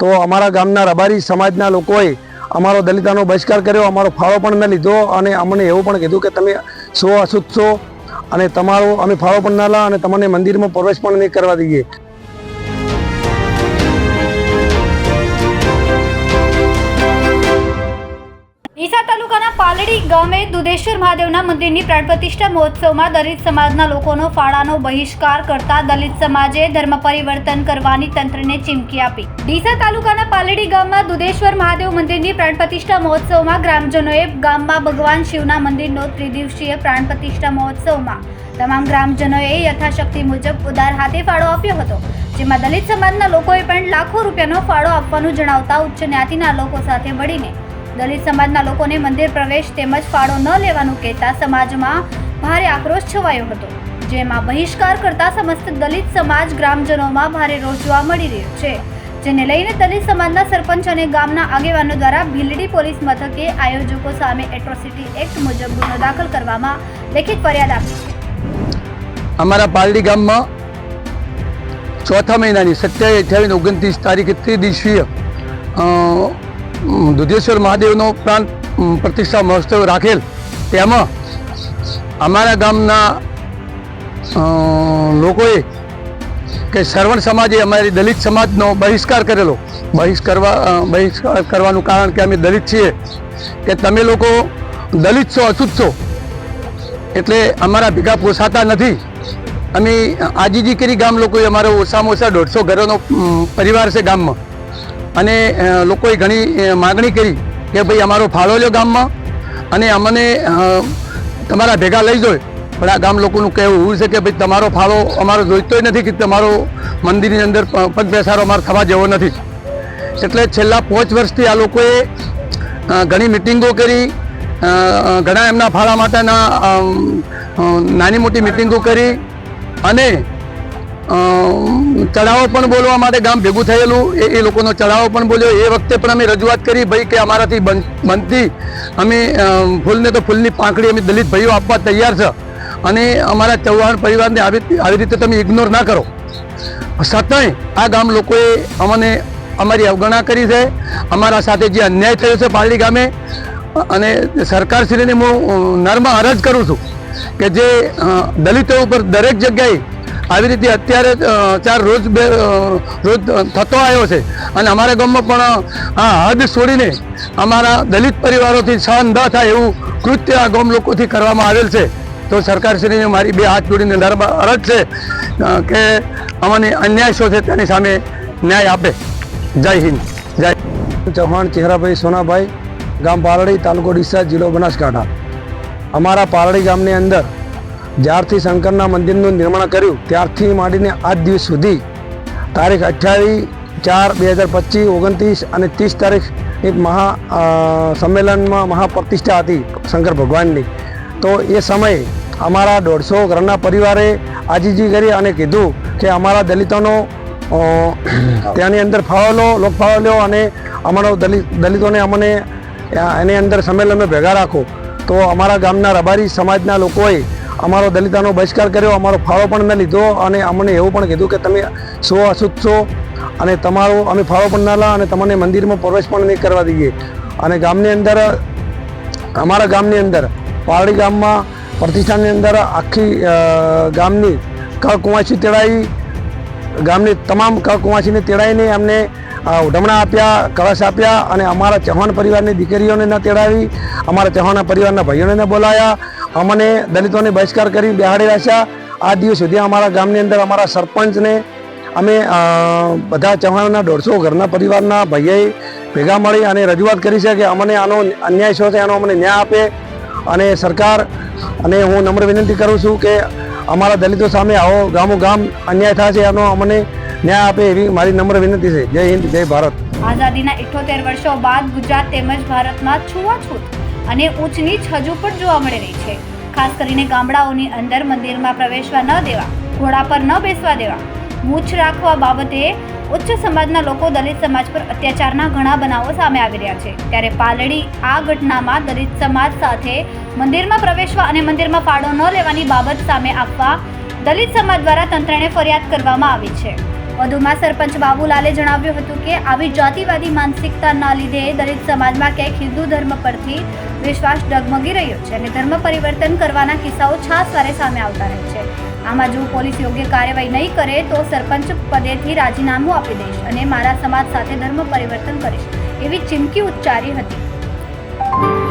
તો અમારા ગામના રબારી સમાજના લોકોએ અમારો દલિતાનો બહિષ્કાર કર્યો, અમારો ફાળો પણ ન લીધો અને અમને એવું પણ કીધું કે તમે સો અશુદ્ધ છો અને તમારો, અમે ફાળો પણ ના લા અને તમને મંદિરમાં પ્રવેશ પણ નહીં કરવા દઈએ. ડીસા તાલુકાના પાલડી ગામે દુધેશ્વર મહાદેવના મંદિરની પ્રાણ પ્રતિષ્ઠા મહોત્સવમાં દલિત સમાજના લોકોનો ફાળાનો બહિષ્કાર કરતા દલિત સમાજે ધર્મ પરિવર્તન કરવાની તંત્રને ચીમકી આપી. ડીસા તાલુકાના પાલડી ગામમાં દુધેશ્વર મહાદેવ મંદિરની પ્રાણ પ્રતિષ્ઠા મહોત્સવમાં ગ્રામજનોએ ગામમાં ભગવાન શિવના મંદિરનો ત્રિદિવસીય પ્રાણ પ્રતિષ્ઠા મહોત્સવમાં. તમામ ગ્રામજનોએ યથાશક્તિ મુજબ ઉદાર હાથે ફાળો આપ્યો હતો, જેમાં દલિત સમાજના લોકોએ પણ લાખો રૂપિયાનો ફાળો આપવાનું જણાવતા ઉચ્ચ જ્ઞાતિના લોકો સાથે મળીને દલિત સમાજના લોકોને મંદિર પ્રવેશ તેમજ ફાળો ન લેવાનું કહેતા સમાજમાં ભારે આક્રોશ છવાયો હતો જેમાં બહિષ્કાર કરતા સમસ્ત દલિત સમાજ ગ્રામજનોમાં ભારે રોષ જોવા મળી રહ્યો છે જેને લઈને દલિત સમાજના સરપંચ અને ગામના આગેવાનો દ્વારા ભીલડી પોલીસ મથકે આયોજકો સામે એટ્રોસિટી એક્ટ મુજબ ગુનો દાખલ કરવામાં લેખિત ફરિયાદ આપી છે. અમારા પાલડી ગામમાં ચોથા મહિનાની સત્યાવીસ અઠ્યાવીસ ઓગણત્રીસ તારીખે ત્રિદિવસીય અ, દુધેશ્વર મહાદેવનો પ્રાણ પ્રતિષ્ઠા મહોત્સવ રાખેલ. તેમાં અમારા ગામના લોકોએ કે શ્રવણ સમાજે અમારી દલિત સમાજનો બહિષ્કાર કરેલો. બહિષ્કાર બહિષ્કાર કરવાનું કારણ કે અમે દલિત છીએ. કે તમે લોકો દલિત છો અછૂત છો. એટલે અમારા ભેગા પોસાતા નથી. અમે આજીજી કરી ગામ લોકોએ અમારો ઓછામાં ઓછા દોઢસો ઘરોનો પરિવાર છે ગામમાં. અને લોકોએ ઘણી માગણી કરી કે ભાઈ અમારો ફાળો લ્યો ગામમાં અને અમને તમારા ભેગા લઈ જાય. પણ આ ગામ લોકોનું કહેવું એવું છે કે ભાઈ તમારો ફાળો અમારો જોઈતોય નથી કે તમારો મંદિરની અંદર પગ બેસારો અમારો થવા જેવો નથી. એટલે છેલ્લા પાંચ વર્ષથી આ લોકોએ ઘણી મિટિંગો કરી ઘણા એમના ફાળા માટેના નાની મોટી મિટિંગો કરી અને ચઢાવો પણ બોલવા માટે ગામ ભેગું થયેલું. એ એ લોકોનો ચઢાવો પણ બોલ્યો. એ વખતે પણ અમે રજૂઆત કરી ભાઈ કે અમારાથી બન- બનતી અમે ફૂલને તો ફૂલની પાંખડી અમે દલિત ભાઈઓ આપવા તૈયાર છે. અને અમારા ચૌહાણ પરિવારને આવી આવી રીતે તમે ઇગ્નોર ના કરો. છતાંય આ ગામ લોકોએ અમને, અમારી અવગણના કરી છે. અમારા સાથે જે અન્યાય થયો છે પાલડી ગામે, અને સરકારશ્રીને હું નર્મ અરજ કરું છું કે જે દલિતો ઉપર દરેક જગ્યાએ આવી રીતે અત્યારે ચાર રોજ બે રોજ થતો આવ્યો છે. અને અમારા ગામમાં પણ આ હદ છોડીને અમારા દલિત પરિવારોથી સહન ન થાય એવું કૃત્ય આ ગામ લોકોથી કરવામાં આવેલ છે. તો સરકારશ્રીને મારી બે હાથ જોડીને અરજ છે કે અમને અન્યાય શું છે તેની સામે ન્યાય આપે. જય હિન્દ. જય ચૌહાણ ચહેરાભાઈ સોનાભાઈ, ગામ પારડી, તાલુકો ડીસા, જિલ્લો બનાસકાંઠા. અમારા પારડી ગામની અંદર જ્યારથી શંકરના મંદિરનું નિર્માણ કર્યું, ત્યારથી માંડીને આજ દિવસ સુધી. તારીખ અઠ્યાવીસ ચાર બે હજાર પચીસ, ઓગણત્રીસ અને ત્રીસ તારીખ એક મહા સંમેલનમાં મહાપ્રતિષ્ઠા હતી શંકર ભગવાનની. તો એ સમયે અમારા દોઢસો ઘરના પરિવારે આજીજી કરી અને કીધું કે અમારા દલિતોનો ત્યાંની અંદર ફાળો લો ફાળો લો અને અમારો દલિત, દલિતોને અમને એની અંદર સંમેલનમાં ભેગા રાખો. તો અમારા ગામના રબારી સમાજના લોકોએ અમારો દલિતાનો બહિષ્કાર કર્યો, અમારો ફાળો પણ મેં લીધો અને અમને એવું પણ કીધું કે તમે સો અશુદ્ધ છો અને તમારો, અમે ફાળો પણ ના લા અને તમને મંદિરમાં પ્રવેશ પણ નહીં કરવા દઈએ. અને ગામની અંદર, અમારા ગામની અંદર, પારડી ગામમાં, પ્રતિષ્ઠાનની અંદર આખી ગામની ગામની કુંવાસી તેડાઈ, ગામની તમામ કુંવાસીને તેડાઈને અમને ઉઢમણા આપ્યા, કળશ આપ્યા અને અમારા ચૌહાણ પરિવારની દીકરીઓને ન તેડાવી, અમારા ચૌહાણના પરિવારના ભાઈઓને બોલાયા અમને દલિતોને બહિષ્કાર કરી બિહાડી રાખ્યા. આ દિવસ સુધી અમારા ગામની અંદર અમારા સરપંચને અમે બધા ચવાણના દોઢસો ઘરના પરિવારના ભાઈએ ભેગા મળી અને રજૂઆત કરી છે કે અમને આનો અન્યાય શું છે, આનો અમને ન્યાય આપે. અને સરકાર, અને હું નમ્ર વિનંતી કરું છું કે અમારા દલિતો સામે આવો ગામો ગામ અન્યાય થાય છે એનો અમને ન્યાય આપે એવી મારી નમ્ર વિનંતી છે. જય હિન્દ, જય ભારત. આઝાદીના ઇઠોતેર વર્ષો બાદ ગુજરાત તેમજ ભારતમાં છૂવાછૂત. અને ઊંચ નીચ હજુ પણ જોવા મળી રહી છે. ખાસ કરીને ગામડાઓની અંદર મંદિરમાં પ્રવેશવા ન દેવા, ઘોડા પર ન બેસવા દેવા. મૂછ રાખવા બાબતે ઉચ્ચ સમાજના લોકો દલિત સમાજ પર અત્યાચારના ઘણા બનાવો સામે આવી રહ્યા છે. ત્યારે પાલડી આ ઘટનામાં દલિત સમાજ સાથે મંદિરમાં પ્રવેશવા અને મંદિરમાં ફાળો ન લેવાની બાબત સામે આપવા દલિત સમાજ દ્વારા તંત્રને ફરિયાદ કરવામાં આવી છે. વધુમાં સરપંચ બાબુલાલે જણાવ્યું હતું કે આવી જાતિવાદી માનસિકતાના લીધે દલિત સમાજમાં ક્યાંક હિન્દુ ધર્મ પરથી વિશ્વાસ ડગમગી રહ્યો છે અને ધર્મ પરિવર્તન કરવાના કિસ્સાઓ છાસવારે સામે આવતા રહે છે. આમાં જો પોલીસ યોગ્ય કાર્યવાહી નહીં કરે તો સરપંચ પદેથી રાજીનામું આપી દઈશ અને મારા સમાજ સાથે ધર્મ પરિવર્તન કરીશ, એવી ચીમકી ઉચ્ચારી હતી.